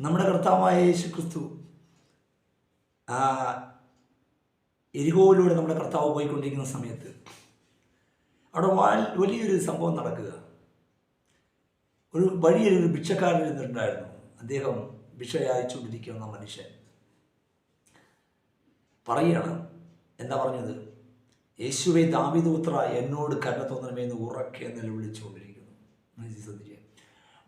നമ്മുടെ കർത്താവായ യേശു ക്രിസ്തു എരിഹോയിലൂടെ നമ്മുടെ കർത്താവ് പോയിക്കൊണ്ടിരിക്കുന്ന സമയത്ത് അവിടെ വലിയൊരു സംഭവം നടക്കുക. ഒരു വഴിയിൽ ഒരു ഭിക്ഷക്കാരൻ ഇരുന്നിട്ടുണ്ടായിരുന്നു. അദ്ദേഹം ഭിക്ഷ അയച്ചുകൊണ്ടിരിക്കുന്ന മനുഷ്യൻ. പറയുകയാണ് എന്താ പറഞ്ഞത്? യേശുവെ ദാവിദൂത്ര എന്നോട് കരുണ തോന്നണമേ എന്ന് ഉറക്കെ നിലവിളിച്ചുകൊണ്ടിരിക്കുന്നു. ശ്രദ്ധിക്കുക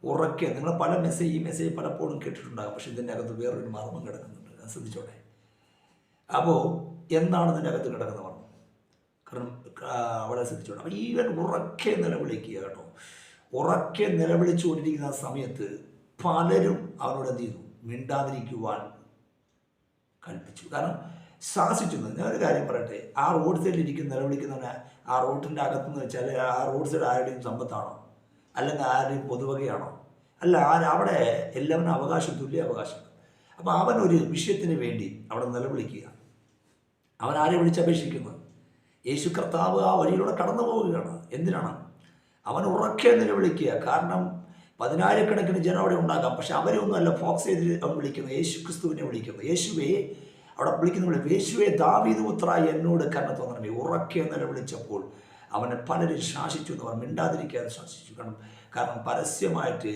ഉറക്കെ. നിങ്ങൾ പല മെസ്സേജ് ഈ മെസ്സേജ് പലപ്പോഴും കേട്ടിട്ടുണ്ടാകും. പക്ഷെ ഇതിന്റെ അകത്ത് വേറൊരു മർമ്മം കിടക്കുന്നുണ്ട്. അത് ശ്രദ്ധിച്ചോട്ടെ. അപ്പോൾ എന്താണ് ഇതിന്റെ അകത്ത് കിടക്കുന്ന മർമ്മം? കാരണം അവളെ ശ്രദ്ധിച്ചോട്ടെ. അപ്പോൾ ഈവൻ ഉറക്കെ നിലവിളിക്കുക കേട്ടോ. ഉറക്കെ നിലവിളിച്ചുകൊണ്ടിരിക്കുന്ന സമയത്ത് പലരും അവരോട് എന്ത് ചെയ്തു? മിണ്ടാതിരിക്കുവാൻ കൽപ്പിച്ചു. കാരണം ശാസിച്ചു ഞാൻ ഒരു കാര്യം പറയട്ടെ. ആ റോഡ് സൈഡിൽ ഇരിക്കുന്ന നിലവിളിക്കുന്നവനെ ആ റോഡിന്റെ അകത്തുനിന്ന് വെച്ചാൽ ആ റോഡ് സൈഡ് ആരുടെയും സമ്പത്താണോ? അല്ലെങ്കിൽ ആരുടെയും പൊതുവകയാണോ? അല്ല ആ അവിടെ എല്ലാവരും അവകാശം തുല്യ അവകാശം. അപ്പോൾ അവൻ ഒരു വിഷയത്തിന് വേണ്ടി അവിടെ നിലവിളിക്കുക. അവൻ ആരെ വിളിച്ചപേക്ഷിക്കുന്നത് യേശു കർത്താവ് ആ വഴിയിലൂടെ കടന്നു പോവുകയാണ്. എന്തിനാണ്? അവൻ ഉറക്കെ നിലവിളിക്കുക. കാരണം പതിനായിരക്കണക്കിന് ജനം അവിടെ ഉണ്ടാകാം. പക്ഷെ അവരെ ഒന്നുമല്ല ഫോക്സ് ചെയ്ത് അവൻ വിളിക്കുന്നത് യേശു ക്രിസ്തുവിനെ വിളിക്കുന്നു. യേശുവേ അവിടെ വിളിക്കുന്ന വിളി യേശുവെ ദാവീദ് പുത്ര എന്നോട് കരണത്തോന്നണമേ തോന്നണമേ. ഉറക്കെ നിലവിളിച്ചപ്പോൾ അവനെ പലരും ശാസിച്ചു എന്ന് പറഞ്ഞു ശാസിച്ചു കാരണം കാരണം പരസ്യമായിട്ട്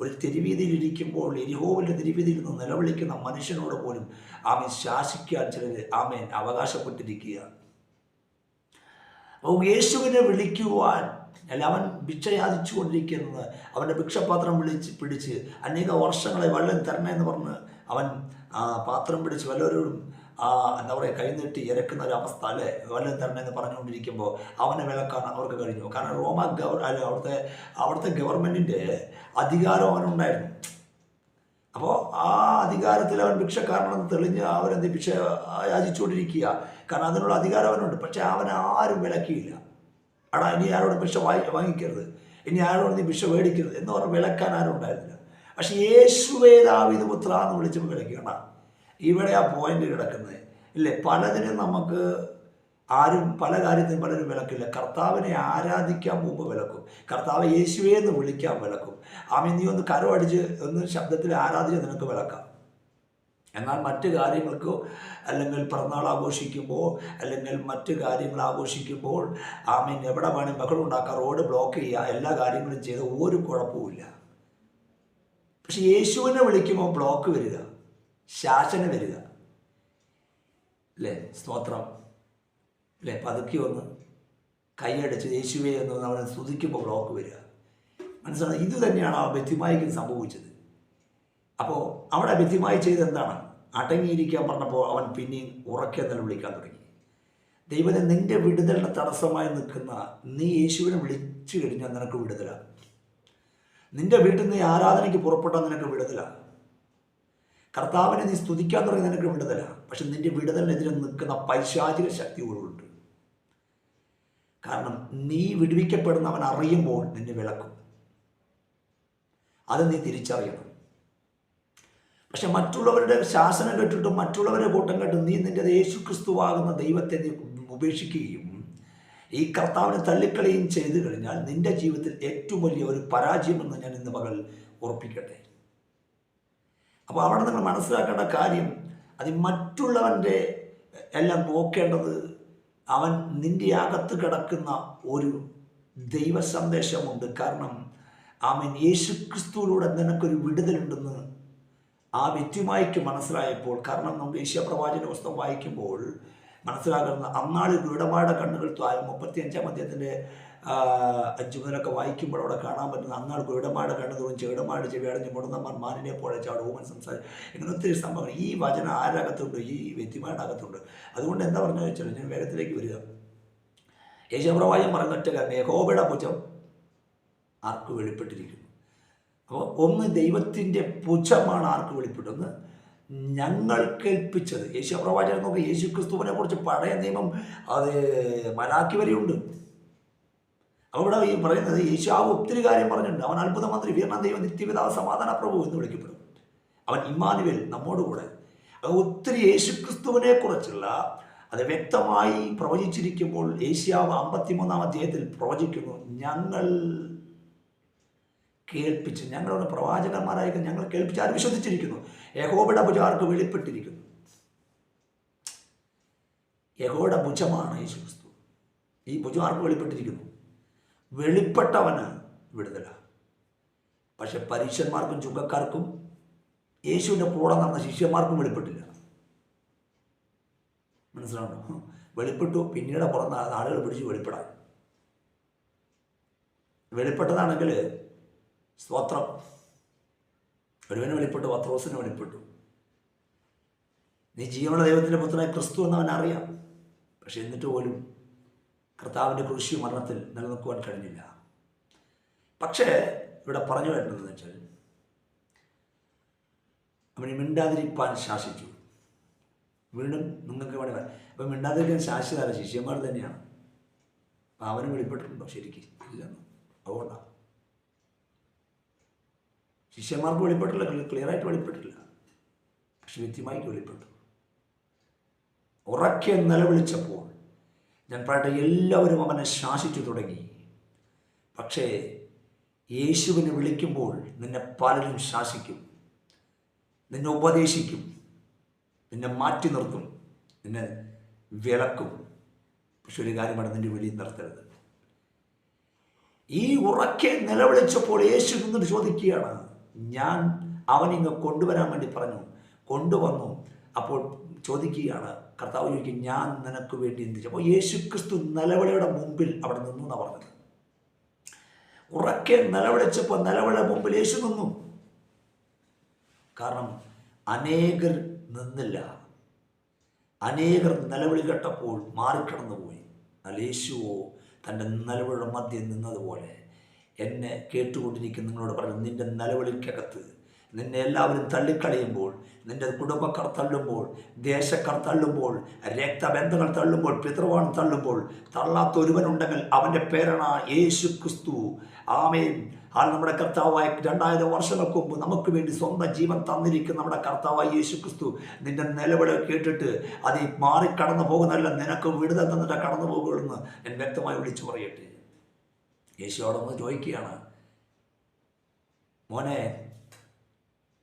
ഒരു തെരുവീതിയിൽ ഇരിക്കുമ്പോൾ എരിഹോവിന്റെ തെരുവീതിയിൽ നിന്ന് നിലവിളിക്കുന്ന മനുഷ്യനോട് പോലും ആമൻ ശാസിക്കാൻ ചിലർ ആമേൻ അവകാശപ്പെട്ടിരിക്കുകയാണ്. അപ്പോൾ യേശുവിനെ വിളിക്കുവാൻ അല്ല അവൻ ഭിക്ഷ യാചിച്ചു കൊണ്ടിരിക്കുന്നത് അവന്റെ ഭിക്ഷപാത്രം വിളിച്ച് പിടിച്ച് അനേക വർഷങ്ങളെ വെള്ളം തരണേ എന്ന് പറഞ്ഞ് അവൻ പാത്രം പിടിച്ച് വല്ലവരോടും ആ എന്താ പറയുക കൈനീട്ടി ഇരക്കുന്ന ഒരു അവസ്ഥ അല്ലേ? വല്ലതും തരണം എന്ന് പറഞ്ഞുകൊണ്ടിരിക്കുമ്പോൾ അവനെ വിലക്കാൻ അവർക്ക് കഴിഞ്ഞു. കാരണം റോമ ഗവർ അല്ല അവിടുത്തെ അവിടുത്തെ ഗവൺമെന്റിന്റെ അധികാരം അവനുണ്ടായിരുന്നു. അപ്പോൾ ആ അധികാരത്തിൽ അവൻ ഭിക്ഷക്കാരനെന്ന് തെളിഞ്ഞ് അവരെന്ത് ഭിക്ഷ യാചിച്ചുകൊണ്ടിരിക്കുക. കാരണം അതിനുള്ള അധികാരം അവനുണ്ട്. പക്ഷെ അവൻ ആരും വിലക്കിയില്ല. എടാ ഇനി ആരോട് ഭിക്ഷ വാങ്ങി വാങ്ങിക്കരുത്. ഇനി ആരോട് നീ ഭിക്ഷ മേടിക്കരുത് എന്ന് പറഞ്ഞ് വിലക്കാൻ ആരും ഉണ്ടായിരുന്നില്ല. പക്ഷെ യേശുവേദാവിത് പുത്ര എന്ന് വിളിച്ചപ്പോൾ വിലക്കണം ഇവിടെ ആ പോയിന്റ് കിടക്കുന്നത്. ഇല്ലേ? പലതിനും നമുക്ക് ആരും പല കാര്യത്തിനും പലരും വിലക്കില്ല. കർത്താവിനെ ആരാധിക്കാൻ മുമ്പ് വിലക്കും. കർത്താവ് യേശുവേ എന്ന് വിളിക്കാൻ വിലക്കും. ആമേ നീ ഒന്ന് കരമടിച്ച് ഒന്ന് ശബ്ദത്തിൽ ആരാധിച്ച് നിനക്ക് വിലക്കാം. എന്നാൽ മറ്റു കാര്യങ്ങൾക്കോ അല്ലെങ്കിൽ പിറന്നാൾ ആഘോഷിക്കുമ്പോൾ അല്ലെങ്കിൽ മറ്റു കാര്യങ്ങൾ ആഘോഷിക്കുമ്പോൾ ആമീൻ എവിടെ വേണേൽ ബഹളം ഉണ്ടാക്കുക റോഡ് ബ്ലോക്ക് ചെയ്യുക. എല്ലാ കാര്യങ്ങളും ചെയ്ത് ഒരു കുഴപ്പവുമില്ല. പക്ഷെ യേശുവിനെ വിളിക്കുമ്പോൾ ബ്ലോക്ക് വരിക. ശാസന വരിക. അല്ലേ സ്തോത്രം. അല്ലേ പതുക്കി ഒന്ന് കൈയടിച്ച് യേശുവേ എന്ന് അവനെ സ്തുതിക്കുമ്പോൾ ബ്ലോക്ക് വരിക. മനസ്സിലായി ഇത് തന്നെയാണ് ആ ബെത്തിമായിക്ക് സംഭവിച്ചത്. അപ്പോൾ അവിടെ ബെത്തിമായി ചെയ്ത് എന്താണ്? അടങ്ങിയിരിക്കാൻ പറഞ്ഞപ്പോൾ അവൻ പിന്നെയും ഉറക്കെ വിളിക്കാൻ തുടങ്ങി. ദൈവത്തെ നിന്റെ വിടുതലിന് തടസ്സമായി നിൽക്കുന്ന നീ യേശുവിനെ വിളിച്ചു കഴിഞ്ഞാൽ നിനക്ക് വിടുതല. നിന്റെ വീട്ടിൽ നിന്ന് ആരാധനയ്ക്ക് പുറപ്പെട്ടാൽ നിനക്ക് വിടുതല. കർത്താവിനെ നീ സ്തുതിക്കാൻ തുടങ്ങി നിനക്ക് വിടുതല. പക്ഷെ നിന്റെ വിടുതലിനെതിരെ നിൽക്കുന്ന പൈശാചിക ശക്തികളുണ്ട് കാരണം നീ വിടുവിക്കപ്പെടുന്നവൻ അറിയുമ്പോൾ നിന്നെ വിളക്കും. അത് നീ തിരിച്ചറിയണം. പക്ഷെ മറ്റുള്ളവരുടെ ശാസനം കേട്ടിട്ടും മറ്റുള്ളവരുടെ കൂട്ടം കേട്ടും നീ നിന്റെ യേശു ക്രിസ്തുവാകുന്ന ദൈവത്തെ നീ ഉപേക്ഷിക്കുകയും ഈ കർത്താവിനെ തള്ളിക്കളയും ചെയ്തു കഴിഞ്ഞാൽ നിന്റെ ജീവിതത്തിൽ ഏറ്റവും വലിയ ഒരു പരാജയമെന്ന് ഞാൻ ഇന്ന് പകൽ ഉറപ്പിക്കട്ടെ. അപ്പോൾ അവിടെ നിങ്ങൾ മനസ്സിലാക്കേണ്ട കാര്യം അത് മറ്റുള്ളവന്റെ എല്ലാം നോക്കേണ്ടത് അവൻ നിന്റെ അകത്ത് കിടക്കുന്ന ഒരു ദൈവ സന്ദേശമുണ്ട് കാരണം അവൻ യേശു ക്രിസ്തുവിലൂടെ നിനക്കൊരു വിടുതലുണ്ടെന്ന് ആ വ്യക്തിമായിക്ക് മനസ്സിലായപ്പോൾ കാരണം നമുക്ക് യേശ്യപ്രവാചന പുസ്തകം വായിക്കുമ്പോൾ മനസ്സിലാകുന്ന അന്നാളിൽ ഇടപാട് കണ്ണുകൾ താഴെ. മുപ്പത്തി അഞ്ചാം അധ്യായത്തിന്റെ അഞ്ചു മുതലൊക്കെ വായിക്കുമ്പോൾ അവിടെ കാണാൻ പറ്റുന്ന അന്നാൾക്ക് ഇടമാട് കണ്ണു തോറും ഇടമാട് ചെവി അടഞ്ഞ് മുടന്നമാർ മാനിനെ പോലെ ചാട്. ഓമൻ സംസാരിച്ചു ഇങ്ങനെ ഒത്തിരി സംഭവങ്ങൾ. ഈ വചനം ആരകത്തുണ്ട്? ഈ വ്യക്തിമാരുടെ അകത്തുണ്ട് അതുകൊണ്ട് എന്താ പറഞ്ഞു വെച്ചാൽ ഞാൻ വേഗത്തിലേക്ക് വരിക. യേശപ്രവാചൻ പറഞ്ഞൊറ്റ കാരണം യഹോബയുടെ ആർക്ക് വെളിപ്പെട്ടിരിക്കുന്നു? അപ്പോൾ ഒന്ന് ദൈവത്തിന്റെ പുച്ഛമാണ് ആർക്ക് വെളിപ്പെട്ടെന്ന് ഞങ്ങൾ കേൾപ്പിച്ചത്. യേശു പ്രവാചകൻ നോക്കി യേശു ക്രിസ്തുവിനെ കുറിച്ച് പഴയ നിയമം അത് മലാക്കി വരെയുണ്ട്. അവിടെ ഈ പറയുന്നത് യേശാവ് ഒത്തിരി കാര്യം പറഞ്ഞിട്ടുണ്ട്. അവൻ അത്ഭുത മന്ത്രി വീരണ ദൈവം നിത്യപിതാവ് സമാധാന പ്രഭു എന്ന് വിളിക്കപ്പെടും. അവൻ ഇമ്മാനുവേൽ നമ്മോട് കൂടെ. ഒത്തിരി യേശു ക്രിസ്തുവിനെ കുറിച്ചുള്ള അത് വ്യക്തമായി പ്രവചിച്ചിരിക്കുമ്പോൾ ഏഷ്യാവ് അമ്പത്തിമൂന്നാം അധ്യായത്തിൽ പ്രവചിക്കുന്നു ഞങ്ങൾ കേൾപ്പിച്ച് ഞങ്ങളുടെ പ്രവാചകന്മാരായിരിക്കും ഞങ്ങൾ കേൾപ്പിച്ച് അത് വിശ്വസിച്ചിരിക്കുന്നു? യഹോബയുടെ ഭുജാർക്ക് വെളിപ്പെട്ടിരിക്കുന്നു? യഹോയുടെ ഭുജമാണ് യേശു ക്രിസ്തു ഈ ഭുജമാർക്ക് വെളിപ്പെട്ടിരിക്കുന്നു? വെളിപ്പെട്ടവന് വിടുതല. പക്ഷെ പരീക്ഷന്മാർക്കും ചുങ്കക്കാർക്കും യേശുവിന്റെ കൂടെ നടന്ന ശിഷ്യന്മാർക്കും വെളിപ്പെട്ടില്ല. മനസ്സിലാണോ വെളിപ്പെട്ടു പിന്നീട് പുറം ആളുകൾ പിടിച്ച് വെളിപ്പെടാൻ. വെളിപ്പെട്ടതാണെങ്കിൽ സ്തോത്രം. ഒരുവന് വെളിപ്പെട്ടു പത്രോസിന് വെളിപ്പെട്ടു. നീ ജീവനുള്ള ദൈവത്തിന്റെ പുത്രനായ ക്രിസ്തു എന്ന് അവൻ അറിയാം പക്ഷെ എന്നിട്ട് പോലും കർത്താവിന്റെ കൃഷി മരണത്തിൽ നിലനിൽക്കുവാൻ കഴിഞ്ഞില്ല. പക്ഷേ ഇവിടെ പറഞ്ഞു വരുന്നതെന്ന് വെച്ചാൽ അവന് മിണ്ടാതിരിപ്പാൻ ശാസിച്ചു. വീണ്ടും നിങ്ങൾക്ക് വേണേ പറയാം അപ്പം മിണ്ടാതിരിക്കാൻ ശാസിച്ചതല്ല ശിഷ്യന്മാർ തന്നെയാണ്. അപ്പം അവന് വെളിപ്പെട്ടിട്ടുണ്ടോ? ശരിക്കും ഇല്ലെന്ന്. അതുകൊണ്ടാണ് ശിഷ്യന്മാർക്ക് വെളിപ്പെട്ടില്ല ക്ലിയർ ആയിട്ട് വെളിപ്പെട്ടില്ല പക്ഷെ വ്യക്തിമായിട്ട് വെളിപ്പെട്ടു. ഉറക്കെ നിലവിളിച്ചപ്പോൾ ഞാൻ പറയട്ടെ എല്ലാവരും അവനെ ശാസിച്ചു തുടങ്ങി. പക്ഷേ യേശുവിനെ വിളിക്കുമ്പോൾ നിന്നെ പലരും ശാസിക്കും നിന്നെ ഉപദേശിക്കും നിന്നെ മാറ്റി നിർത്തും നിന്നെ വിളക്കും പക്ഷെ ഒരു കാര്യമാണ് നിന്റെ വെളിയിൽ നിർത്തരുത്. ഈ ഉറക്കെ നിലവിളിച്ചപ്പോൾ യേശു നിന്നിട്ട് ചോദിക്കുകയാണ് ഞാൻ അവനിങ്ങ് കൊണ്ടുവരാൻ വേണ്ടി പറഞ്ഞു. കൊണ്ടുവന്നു. അപ്പോൾ ചോദിക്കുകയാണ് കർത്താവ് ചോദിക്കും ഞാൻ നിനക്ക് വേണ്ടി എന്ത് ചെയ്യും? അപ്പോൾ യേശു ക്രിസ്തു നിലവിളിയുടെ മുമ്പിൽ അവിടെ നിന്നു എന്നാണ് പറഞ്ഞത്. ഉറക്കെ നിലവിളിച്ചപ്പോൾ നിലവിളിയുടെ മുമ്പിൽ യേശു നിന്നു. കാരണം അനേകർ നിന്നില്ല. അനേകർ നിലവിളി കേട്ടപ്പോൾ മാറിക്കടന്നുപോയി. എന്നാൽ യേശുവോ തന്റെ നിലവിളിയുടെ മധ്യം നിന്നതുപോലെ എന്നെ കേട്ടുകൊണ്ടിരിക്കുന്ന നിങ്ങളോട് പറഞ്ഞു നിന്റെ നിലവിളിക്കകത്ത് നിന്നെ എല്ലാവരും തള്ളിക്കളയുമ്പോൾ നിന്റെ കുടുംബക്കാർ തള്ളുമ്പോൾ ദേശക്കാർ തള്ളുമ്പോൾ രക്തബന്ധങ്ങൾ തള്ളുമ്പോൾ പിതൃവാൻ തള്ളുമ്പോൾ തള്ളാത്ത ഒരുവനുണ്ടെങ്കിൽ അവന്റെ പേരാണ് യേശു ക്രിസ്തു ആമേൻ. ആൾ നമ്മുടെ കർത്താവായ രണ്ടായിരം വർഷങ്ങൾക്ക് മുമ്പ് നമുക്ക് വേണ്ടി സ്വന്തം ജീവൻ തന്നിരിക്കുന്ന നമ്മുടെ കർത്താവായ യേശു ക്രിസ്തു നിന്റെ നിലവിളി കേട്ടിട്ട് അത് മാറി കടന്നു പോകുന്നല്ല നിനക്ക് വിടുതൽ തന്നിട്ട് കടന്നു പോകുമെന്ന് ഞാൻ വ്യക്തമായി വിളിച്ചു പറയട്ടെ. യേശുവോടൊന്ന് ചോദിക്കുകയാണ് മോനെ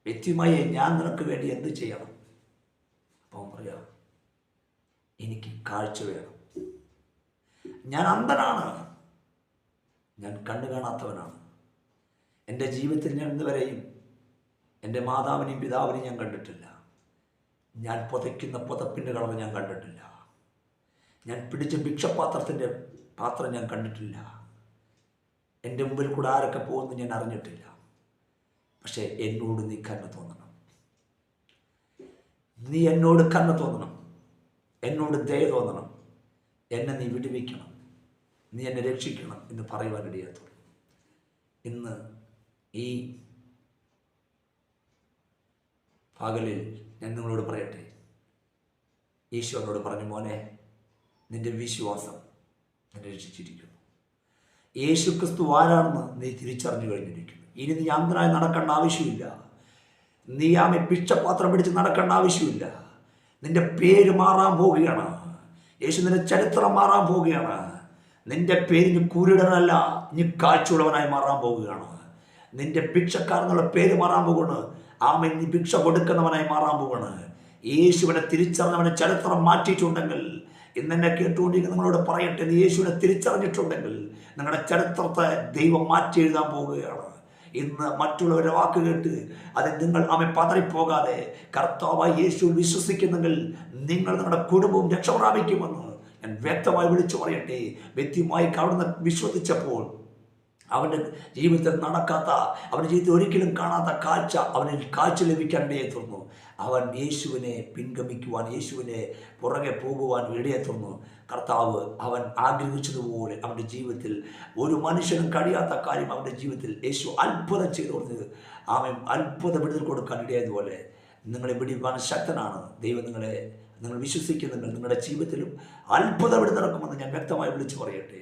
വ്യക്തിമായി ഞാൻ നിനക്ക് വേണ്ടി എന്ത് ചെയ്യണം? അപ്പോൾ പറയാം എനിക്ക് കാഴ്ച വേണം. ഞാൻ അന്ധനാണ്. ഞാൻ കണ്ണു കാണാത്തവനാണ്. എന്റെ ജീവിതത്തിൽ ഞാൻ ഇന്നുവരെയും എന്റെ മാതാവിനെയും പിതാവിനെയും ഞാൻ കണ്ടിട്ടില്ല. ഞാൻ പുതയ്ക്കുന്ന പുതപ്പിന്റെ കളവ് ഞാൻ കണ്ടിട്ടില്ല. ഞാൻ പിടിച്ച ഭിക്ഷപാത്രത്തിന്റെ പാത്രം ഞാൻ കണ്ടിട്ടില്ല. എന്റെ മുമ്പിൽ കൂടെ ആരൊക്കെ ഞാൻ അറിഞ്ഞിട്ടില്ല. പക്ഷേ എന്നോട് നീ കണ്ണു തോന്നണം. നീ എന്നോട് കണ്ണു തോന്നണം. എന്നോട് ദയ തോന്നണം. എന്നെ നീ വിടുവിക്കണം. നീ എന്നെ രക്ഷിക്കണം എന്ന് പറയുവാൻ ഇടയാത്തുള്ളൂ ഇന്ന് ഈ പകലിൽ ഞാൻ നിങ്ങളോട് പറയട്ടെ. ഈശോനോട് പറഞ്ഞു മോനെ നിന്റെ വിശ്വാസം എന്നെ രക്ഷിച്ചിരിക്കുന്നു. യേശു ക്രിസ്തു ആരാണെന്ന് നീ തിരിച്ചറിഞ്ഞു കഴിഞ്ഞിരിക്കുന്നു. ഇനി നീ അന്ധനായി നടക്കേണ്ട ആവശ്യമില്ല. നീ ആമെ പിച്ചപാത്രം പിടിച്ച് നടക്കേണ്ട ആവശ്യമില്ല. നിന്റെ പേര് മാറാൻ പോവുകയാണ്. യേശു നിന്റെ ചരിത്രം മാറാൻ പോവുകയാണ്. നിന്റെ പേരിന് കുരുടനല്ല നീ കാഴ്ചയുള്ളവനായി മാറാൻ പോവുകയാണ്. നിന്റെ ഭിക്ഷക്കാരനുള്ള പേര് മാറാൻ പോകണ് ആമെ നീ ഭിക്ഷ കൊടുക്കുന്നവനായി മാറാൻ പോവാണ് യേശുവിനെ തിരിച്ചറിഞ്ഞവനെ ചരിത്രം മാറ്റിയിട്ടുണ്ടെങ്കിൽ ഇന്ന് എന്നെ കേട്ടുകൊണ്ടിരിക്കുന്ന നിങ്ങളോട് പറയട്ടെ യേശുവിനെ തിരിച്ചറിഞ്ഞിട്ടുണ്ടെങ്കിൽ നിങ്ങളുടെ ചരിത്രത്തെ ദൈവം മാറ്റി എഴുതാൻ പോവുകയാണ്. ഇന്ന് മറ്റുള്ളവരുടെ വാക്ക് കേട്ട് അത് നിങ്ങൾ അവൻ പതറിപ്പോകാതെ കർത്താവായി യേശു വിശ്വസിക്കുന്നെങ്കിൽ നിങ്ങൾ നിങ്ങളുടെ കുടുംബവും രക്ഷപ്രാപിക്കുമെന്ന് ഞാൻ വ്യക്തമായി വിളിച്ചു പറയട്ടെ. വ്യക്തിയുമായി അവിടുന്ന് വിശ്വസിച്ചപ്പോൾ അവന്റെ ജീവിതത്തിൽ നടക്കാത്ത അവന്റെ ജീവിതത്തിൽ ഒരിക്കലും കാണാത്ത കാഴ്ച അവനിൽ കാഴ്ച ലഭിക്കാനിടയെ തുറന്നു അവൻ യേശുവിനെ പിൻഗമിക്കുവാൻ യേശുവിനെ പുറകെ പോകുവാൻ ഇടയെ തുറന്നു കർത്താവ് അവൻ ആഗ്രഹിച്ചതുപോലെ അവന്റെ ജീവിതത്തിൽ ഒരു മനുഷ്യനും കഴിയാത്ത കാര്യം അവന്റെ ജീവിതത്തിൽ യേശു അത്ഭുതം ചെയ്തു കൊടുത്തത് അവൻ അത്ഭുത വിടുതൽ കൊടുക്കാൻ ഇടയായതുപോലെ നിങ്ങളെ വിടിവാൻ ശക്തനാണ്. ദൈവം നിങ്ങളെ നിങ്ങൾ വിശ്വസിക്കുന്നുണ്ട് നിങ്ങളുടെ ജീവിതത്തിലും അത്ഭുത വിടുതൽ നടക്കുമെന്ന് ഞാൻ വ്യക്തമായി വിളിച്ചു പറയട്ടെ.